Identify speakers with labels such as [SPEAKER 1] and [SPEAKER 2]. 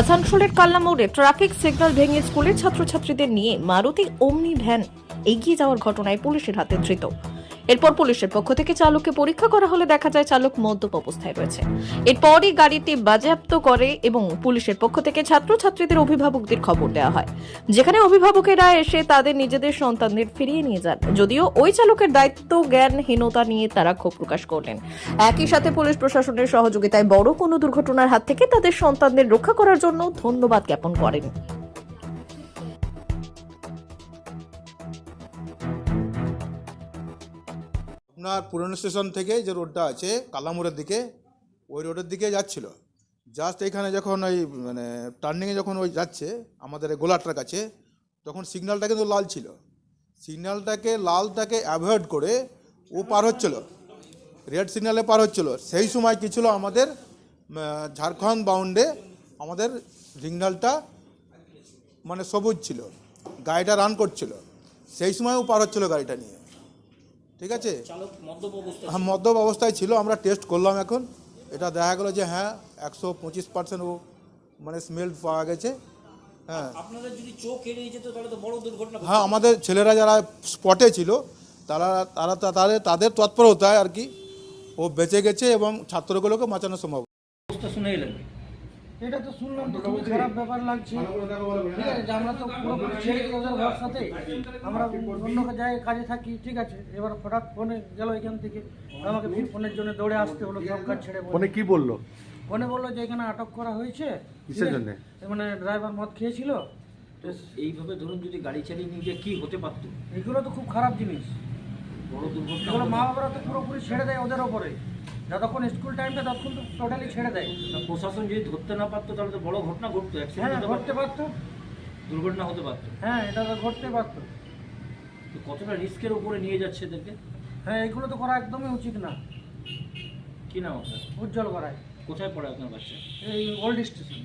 [SPEAKER 1] আসানসোলের কাল্লা মোড়ে traffic signal ভেঙে স্কুলের ছাত্রছাত্রীদের নিয়ে মারুতি অমনি ভ্যান এগিয়ে যাওয়ার ঘটনায় পুলিশের হাতে ধৃত। এরপর পুলিশের পক্ষ থেকে চালককে পরীক্ষা করা হলে দেখা যায় চালক মদ্যপ অবস্থায় রয়েছে। এরপরই গাড়িটি বাজেয়াপ্ত করে এবং পুলিশের পক্ষ থেকে ছাত্রছাত্রীদের অভিভাবকদের খবর দেওয়া হয়। যেখানে অভিভাবকেরা এসে তাদের নিজেদের সন্তানদের ফিরিয়ে নিয়ে যান। যদিও ওই চালকের দায়িত্ব, জ্ঞানহীনতা নিয়ে তারা ক্ষোভ প্রকাশ করলেন। একই সাথে পুলিশ প্রশাসনের সহযোগিতায় বড় কোনো দুর্ঘটনার হাত থেকে তাদের সন্তানদের রক্ষা করার জন্য ধন্যবাদ জ্ঞাপন করেন।
[SPEAKER 2] আপনার পুরনো স্টেশন থেকে যে রোডটা আছে কালামুরের দিকে, ওই রোডের দিকে যাচ্ছিল। জাস্ট এখানে যখন ওই মানে টার্নিংয়ে যখন ওই যাচ্ছে, আমাদের গোলাটার কাছে, তখন সিগন্যালটা কিন্তু লাল ছিল। সিগন্যালটাকে লালটাকে অ্যাভয়েড করে ও পার হচ্ছিল। রেড সিগন্যালে পার হচ্ছিল। সেই সময় কী ছিল আমাদের ঝাড়খণ্ড বাউন্ডে আমাদের সিগন্যালটা মানে সবুজ ছিল। গাড়িটা রান করছিল। সেই সময় ও পার হচ্ছিল গাড়িটা নিয়ে। ঠিক আছে? হ্যাঁ মদ্যপ অবস্থায় ছিল আমরা টেস্ট করলাম এখন। এটা দেখা গেলো যে হ্যাঁ একশো পঁচিশ পার্সেন্ট ও মানে স্মেল পাওয়া গেছে। হ্যাঁ। হ্যাঁ আমাদের ছেলেরা যারা স্পটে ছিল তারা তারা তাদের তাদের তৎপরতায় আর কি ও বেঁচে গেছে এবং ছাত্রগুলোকে বাঁচানো সম্ভব।
[SPEAKER 3] শুনে এলেন।
[SPEAKER 4] এটা তো শুনলাম তো খুবই খারাপ ব্যাপার লাগছে। ঠিক আছে যে আমরা তো পুরোপুরি ছেড়ে দিই ওদের সাথে আমরা অন্য জায়গায় কাজে থাকি ঠিক আছে। এবার হঠাৎ ফোনে গেল এখান থেকে। আমাকে ফির ফোনের জন্য দৌড়ে আসতে হলো সব কাজ ছেড়ে।
[SPEAKER 5] ফোনে কি বলল?
[SPEAKER 4] ফোনে বলল যে এখানে আটক করা হয়েছে।
[SPEAKER 5] কিসের? জন্যে?
[SPEAKER 4] মানে ড্রাইভার মদ খেয়েছিল।
[SPEAKER 3] তো এইভাবে ধরুন যদি গাড়ি চালিয়ে নিয়ে গিয়ে কি হতে পারতো?
[SPEAKER 4] এগুলো তো খুব খারাপ জিনিস।
[SPEAKER 3] বড় দুর্ঘটনা
[SPEAKER 4] মা বাবারা তো পুরোপুরি ছেড়ে দেয় ওদের ওপরে। যতক্ষণ স্কুল টাইমটা ততক্ষণ তো টোটালি ছেড়ে দেয়।
[SPEAKER 3] প্রশাসন যদি ধরতে না পারতো তাহলে তো বড় ঘটনা ঘটতো
[SPEAKER 4] হ্যাঁ
[SPEAKER 3] অ্যাক্সিডেন্ট
[SPEAKER 4] ঘটতে
[SPEAKER 3] পারতো।
[SPEAKER 4] পারতো
[SPEAKER 3] দুর্ঘটনা হতে পারতো।
[SPEAKER 4] হ্যাঁ এটা তো ঘটতে পারতো।
[SPEAKER 3] তো কতটা রিস্কের উপরে নিয়ে যাচ্ছে এদেরকে?
[SPEAKER 4] হ্যাঁ এগুলো তো করা একদমই উচিত না।
[SPEAKER 3] কি নাম আপনার?
[SPEAKER 4] উজ্জ্বল করায়
[SPEAKER 3] কোথায় পড়ে আপনার বাচ্চা?
[SPEAKER 4] এই ওল্ড স্টেশন